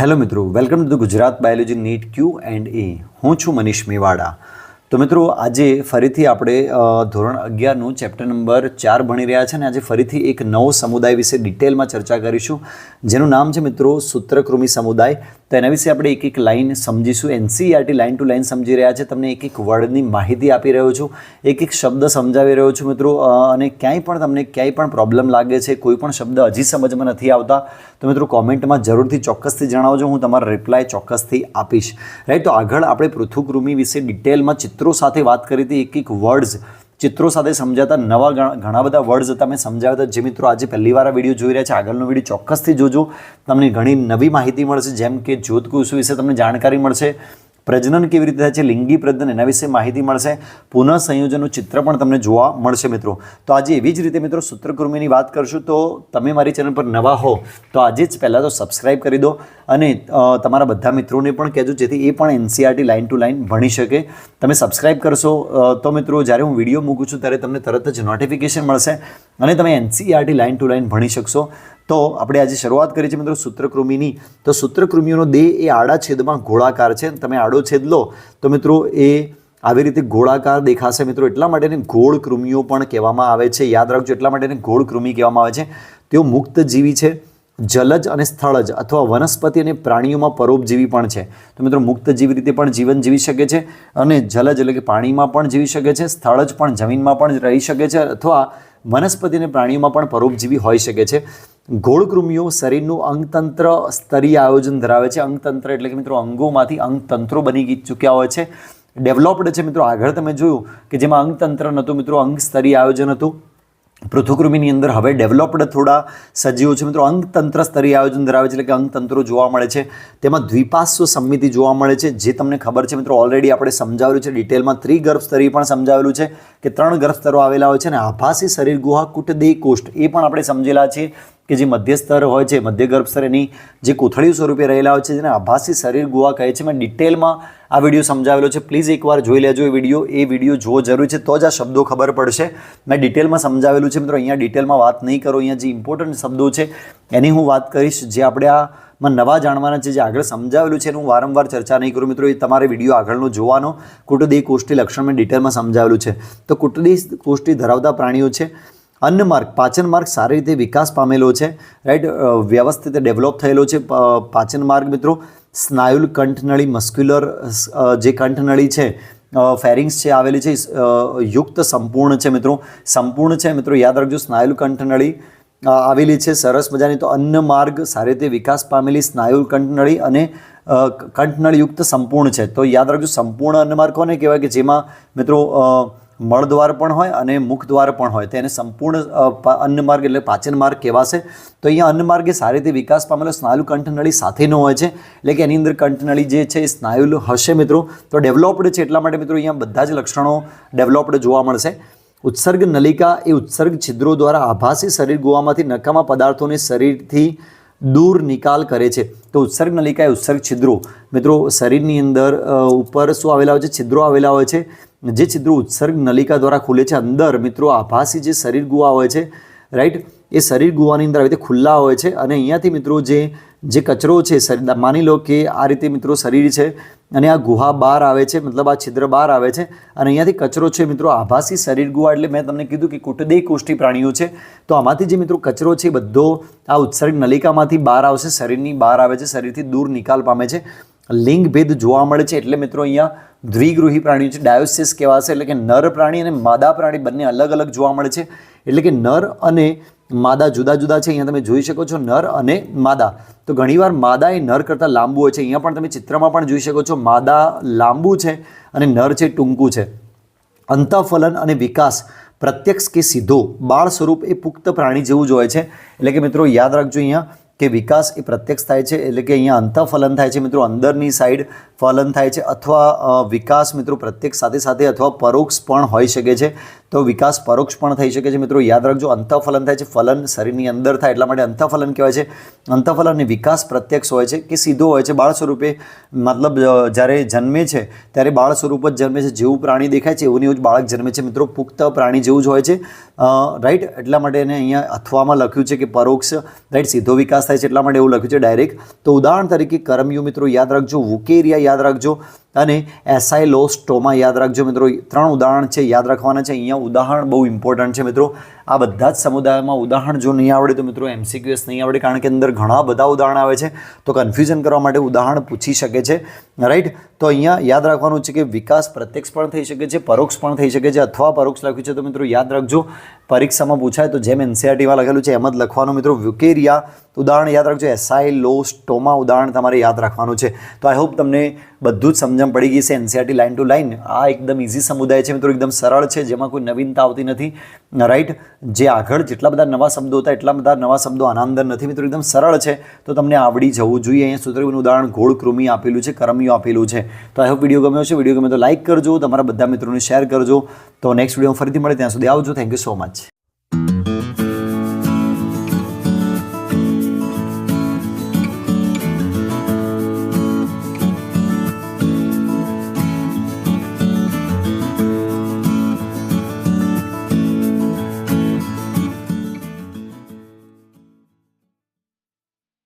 Hello મિત્રો, welcome to Gujarat biology NEET Q and A. હું છું મનીષ મેવાડા. તો મિત્રો, આજે ફરીથી આપણે ધોરણ અગિયારનું ચેપ્ટર નંબર ચાર ભણી રહ્યા છે અને આજે ફરીથી એક નવો સમુદાય વિશે ડિટેલમાં ચર્ચા કરીશું. જેનું નામ છે મિત્રો, સૂત્રકૃમિ સમુદાય. તો એના વિશે આપણે એક એક લાઇન સમજીશું. એનસીઆરટી લાઈન ટુ લાઇન સમજી રહ્યા છે. તમને એક એક વર્ડની માહિતી આપી રહ્યો છું. એક એક શબ્દ સમજાવી રહ્યો છું મિત્રો. અને ક્યાંય પણ તમને ક્યાંય પણ પ્રોબ્લેમ લાગે છે, કોઈ પણ શબ્દ હજી સમજમાં નથી આવતા, તો મિત્રો કોમેન્ટમાં જરૂરથી ચોક્કસથી જણાવજો. હું તમારા રિપ્લાય ચોક્કસથી આપીશ. રાઈટ તો આગળ આપણે પૃથુકૃમિ વિશે ડિટેલમાં ચિત્રો સાથે વાત કરી હતી. એક એક વર્ડ્સ ચિત્રો સાથે સમજાતા નવા ઘણા બધા વર્ડ્સ તમે સમજાવ્યા હતા જે મિત્રો આજે પહેલી વાર આ વીડિયો જોઈ રહ્યા છે, આગળનો વીડિયો ચોક્કસથી જોજો. તમને ઘણી નવી માહિતી મળશે, જેમ કે જોતકુશ વિશે તમને જાણકારી મળશે. પ્રજનન કેવી રીતે થાય છે, લિંગી પ્રજનન એના વિશે માહિતી મળશે. પુનઃ સંયોજનનું ચિત્ર પણ તમને જોવા મળશે મિત્રો. તો આજે એવી જ રીતે મિત્રો સૂત્રકૃમિની વાત કરશું. તો તમે મારી ચેનલ પર નવા હો, તો આજે જ પહેલાં તો સબસ્ક્રાઇબ કરી દો અને તમારા બધા મિત્રોને પણ કહેજો, જેથી એ પણ એનસીઆરટી લાઇન ટુ લાઇન ભણી શકે. તમે સબસ્ક્રાઇબ કરશો તો મિત્રો જ્યારે હું વીડિયો મૂકું છું ત્યારે તમને તરત જ નોટિફિકેશન મળશે અને તમે એનસીઆરટી લાઇન ટુ લાઇન ભણી શકશો. તો આપણે આજે શરૂઆત કરી છે મિત્રો સૂત્રકૃમિની. તો સૂત્રકૃમિઓનો દેહ એ આડા છેદમાં ગોળાકાર છે. તમે આડો છેદ લો, તો મિત્રો એ આવી રીતે ગોળાકાર દેખાશે. મિત્રો એટલા માટે એને ગોળ કૃમિઓ પણ કહેવામાં આવે છે. યાદ રાખજો, એટલા માટે એને ગોળ કૃમિ કહેવામાં આવે છે. તેઓ મુક્ત જીવી છે. જલજ અને સ્થળજ અથવા વનસ્પતિ અને પ્રાણીઓમાં પરોપજીવી પણ છે. તો મિત્રો, મુક્ત જીવી રીતે પણ જીવન જીવી શકે છે અને જલજ એટલે કે પાણીમાં પણ જીવી શકે છે, સ્થળજ પણ જમીનમાં પણ રહી શકે છે અથવા વનસ્પતિ અને પ્રાણીઓમાં પણ પરોપજીવી હોઈ શકે છે. ગોળકૃમિઓ શરીરનું અંગતંત્ર સ્તરીય આયોજન ધરાવે છે. અંગતંત્ર એટલે કે મિત્રો, અંગોમાંથી અંગતંત્રો બની ચૂક્યા હોય છે. ડેવલપ્ડ છે મિત્રો, આગળ તમે જોયું કે જેમાં અંગતંત્ર નહોતું મિત્રો અંગ સ્તરીય આયોજન હતું. પૃથુકૃમિની અંદર હવે ડેવલપ્ડ થોડા સજીવો છે મિત્રો. અંગતંત્ર સ્તરીય આયોજન ધરાવે છે એટલે કે અંગતંત્રો જોવા મળે છે. તેમાં દ્વિપાશ્વ સંમિતિ જોવા મળે છે, જે તમને ખબર છે મિત્રો. ઓલરેડી આપણે સમજાવેલું છે ડિટેલમાં ત્રિગર્ભ સ્તરી પણ સમજાવેલું છે, કે ત્રણ ગર્ભ સ્તરો આવેલા હોય છે અને આભાસી શરીર ગુહા કુટદેહ કોષ્ઠ એ પણ આપણે સમજેલા છીએ. કે જે મધ્ય સ્તર હોય છે મધ્ય ગર્ભ સ્તર એની જે કોથળીઓ સ્વરૂપે રહેલા હોય છે, જેને આભાસી શરીર ગુવા કહે છે. મેં ડિટેલમાં આ વીડિયો સમજાવેલો છે. પ્લીઝ એકવાર જોઈ લેજો એ વીડિયો. એ વીડિયો જોવો જરૂરી છે. તો જ આ શબ્દો ખબર પડશે. મેં ડિટેલમાં સમજાવેલું છે. મિત્રો, અહીંયા ડિટેલમાં વાત નહીં કરો. અહીંયા જે ઇમ્પોર્ટન્ટ શબ્દો છે, એની હું વાત કરીશ. જે આપણે આ માં નવા જાણવાના છે, જે આગળ સમજાવેલું છે, એનું હું વારંવાર ચર્ચા નહીં કરું. મિત્રો, એ તમારે વીડિયો આગળનો જોવાનો. કુટુદેહ કોષ્ઠી લક્ષણ મેં ડિટેલમાં સમજાવેલું છે. તો કુટુદેહ કોષ્ટી ધરાવતા પ્રાણીઓ છે. અન્ન માર્ગ, પાચન માર્ગ સારી રીતે વિકાસ પામેલો છે રાઈટ વ્યવસ્થિત ડેવલપ થયેલો છે પાચન માર્ગ મિત્રો. સ્નાયુલ કંઠનળી મસ્ક્યુલર જે કંઠનળી છે ફેરિંગ્સ છે આવેલી છે યુક્ત સંપૂર્ણ છે મિત્રો. સંપૂર્ણ છે મિત્રો, યાદ રાખજો, સ્નાયુલ કંઠનળી આવેલી છે સરસ મજાની. તો અન્ન માર્ગ સારી રીતે વિકાસ પામેલી સ્નાયુલ કંઠનળી અને કંઠનળયુક્ત સંપૂર્ણ છે. તો યાદ રાખજો, સંપૂર્ણ અન્ન માર્ગ કોને કહેવાય કે જેમાં મિત્રો મળદ્વાર પણ હોય અને મુખદ્વાર પણ હોય. તેને સંપૂર્ણ અન્નમાર્ગ અન્ન માર્ગ એટલે પાચન માર્ગ કહેવાશે. તો અહીંયા અન્ન માર્ગે સારી રીતે વિકાસ પામેલો સ્નાયુ કંઠનળી સાથેનો હોય છે. એટલે કે એની અંદર કંઠનળી જે છે એ સ્નાયુ હશે મિત્રો. તો ડેવલપ્ડ છે એટલા માટે મિત્રો અહીંયા બધા જ લક્ષણો ડેવલપ્ડ જોવા મળશે. ઉત્સર્ગ નલિકા એ ઉત્સર્ગ છિદ્રો દ્વારા આભાસી શરીર ગોવામાંથી નકામા પદાર્થોને શરીરથી દૂર નિકાલ કરે છે. તો ઉત્સર્ગ નલિકા એ ઉત્સર્ગ છિદ્રો. મિત્રો, શરીરની અંદર ઉપર શું આવેલા હોય છે? છિદ્રો આવેલા હોય છે. જે છિદ્રો ઉત્સર્ગ નલિકા દ્વારા ખુલે છે અંદર, મિત્રો આભાસી જે શરીર ગુહા હોય છે રાઈટ એ શરીર ગુહાની અંદર આવી રીતે ખુલ્લા હોય છે અને અહીંયાથી, મિત્રો, જે જે કચરો છે માની લો કે આ રીતે, મિત્રો, શરીર છે અને આ ગુહા બહાર આવે છે, મતલબ આ છિદ્ર બહાર આવે છે અને અહીંયાથી કચરો છે, મિત્રો, આભાસી શરીર ગુહા, એટલે મેં તમને કીધું કે કુટદેહ કોષ્ઠી પ્રાણીઓ છે. તો આમાંથી જે, મિત્રો, કચરો છે બધો આ ઉત્સર્ગ નલિકામાંથી બહાર આવશે, શરીરની બહાર આવે છે, શરીરથી દૂર નિકાલ પામે છે. લિંગ ભેદ જોવા મળે છે એટલે મિત્રો અહીંયા દ્વિગૃહી પ્રાણીઓ છે, ડાયોસિસ કહેવાશે એટલે કે નર પ્રાણી અને માદા પ્રાણી બંને અલગ અલગ જોવા મળે છે. એટલે કે નર અને માદા જુદા જુદા છે, અહીંયા તમે જોઈ શકો છો નર અને માદા. તો ઘણીવાર માદા એ નર કરતાં લાંબુ હોય છે, અહીંયા પણ તમે ચિત્રમાં પણ જોઈ શકો છો માદા લાંબુ છે અને નર છે ટૂંકું છે. અંતઃફલન અને વિકાસ, પ્રત્યક્ષ કે સીધો બાળ સ્વરૂપ એ પુખ્ત પ્રાણી જેવું જ હોય છે. એટલે કે મિત્રો યાદ રાખજો અહીંયા કે વિકાસ એ પ્રત્યક્ષ થાય છે, એટલે કે અહીંયા અંતઃફલન થાય છે મિત્રો, અંદરની સાઈડ ફલન થાય છે, અથવા વિકાસ મિત્રો પ્રત્યક્ષ સાથે સાથે અથવા પરોક્ષ પણ હોઈ શકે છે. તો વિકાસ પરોક્ષ પણ થઈ શકે છે. મિત્રો, યાદ રાખજો, અંતઃફલન થાય છે. ફલન શરીરની અંદર થાય, એટલા માટે અંતઃફલન કહેવાય છે. અંતઃફલન અને વિકાસ પ્રત્યક્ષ હોય છે કે સીધો હોય છે? બાળ સ્વરૂપે, મતલબ જ્યારે જન્મે છે, ત્યારે બાળ સ્વરૂપ જ જન્મે છે. જેવું પ્રાણી દેખાય છે, એવું એવું જ બાળક જન્મે છે. મિત્રો, પુખ્ત પ્રાણી જેવું જ હોય છે. રાઈટ એટલા માટે એને અહીંયા અથવામાં લખ્યું છે કે પરોક્ષ રાઈટ સીધો વિકાસ થાય છે, એટલા માટે એવું લખ્યું છે ડાયરેક્ટ. તો ઉદાહરણ તરીકે કરમયુ, મિત્રો, યાદ રાખજો. વુકેરિયા યાદ રાખજો. અને એસાઇલોસ્ટોમા યાદ રાખજો મિત્રો. ત્રણ ઉદાહરણ છે, યાદ રાખવાના છે. અહીંયા ઉદાહરણ બહુ ઇમ્પોર્ટન્ટ છે મિત્રો. આ બધા જ સમુદાયમાં ઉદાહરણ જો નહીં આવડે તો મિત્રો એમસીક્યુએસ નહીં આવડે, કારણ કે અંદર ઘણા બધા ઉદાહરણ આવે છે. તો કન્ફ્યુઝન કરવા માટે ઉદાહરણ પૂછી શકે છે. રાઈટ તો અહીંયા યાદ રાખવાનું છે કે વિકાસ પ્રત્યક્ષ પણ થઈ શકે છે, પરોક્ષ પણ થઈ શકે છે, અથવા પરોક્ષ લખ્યું છે તો મિત્રો યાદ રાખજો, પરીક્ષામાં પૂછાય તો જેમ એનસીઆરટીમાં લખેલું છે એમ જ લખવાનું મિત્રો. વ્યુકેરિયા ઉદાહરણ યાદ રાખજો એસઆઈ લો સ્ટોમા ઉદાહરણ તમારે યાદ રાખવાનું છે. તો આઈ હોપ તમને બધું જ સમજણ પડી ગઈ છે એનસીઆરટી લાઇન ટુ લાઇન આ એકદમ ઇઝી સમુદાય છે મિત્રો, એકદમ સરળ છે, જેમાં કોઈ નવીનતા આવતી નથી. રાઈટ જે આગળ જેટલા બધા નવા શબ્દો હતા, એટલા બધા નવા શબ્દો આના અંદર નથી, મિત્રો, એકદમ સરળ છે. તો તમને આવડી જવું જોઈએ. અહીંયા સૂત્રબીનું ઉદાહરણ ઘોળ કૃમિ આપેલું છે કરમિયું આપેલું છે. તો આઈ હોપ વીડિયો ગમ્યો છે વીડિયો ગમે તો લાઇક કરજો, તમારા બધા મિત્રોને શેર કરજો. તો નેક્સ્ટ વીડિયો ફરીથી મળે ત્યાં સુધી આવજો. Thank you so much.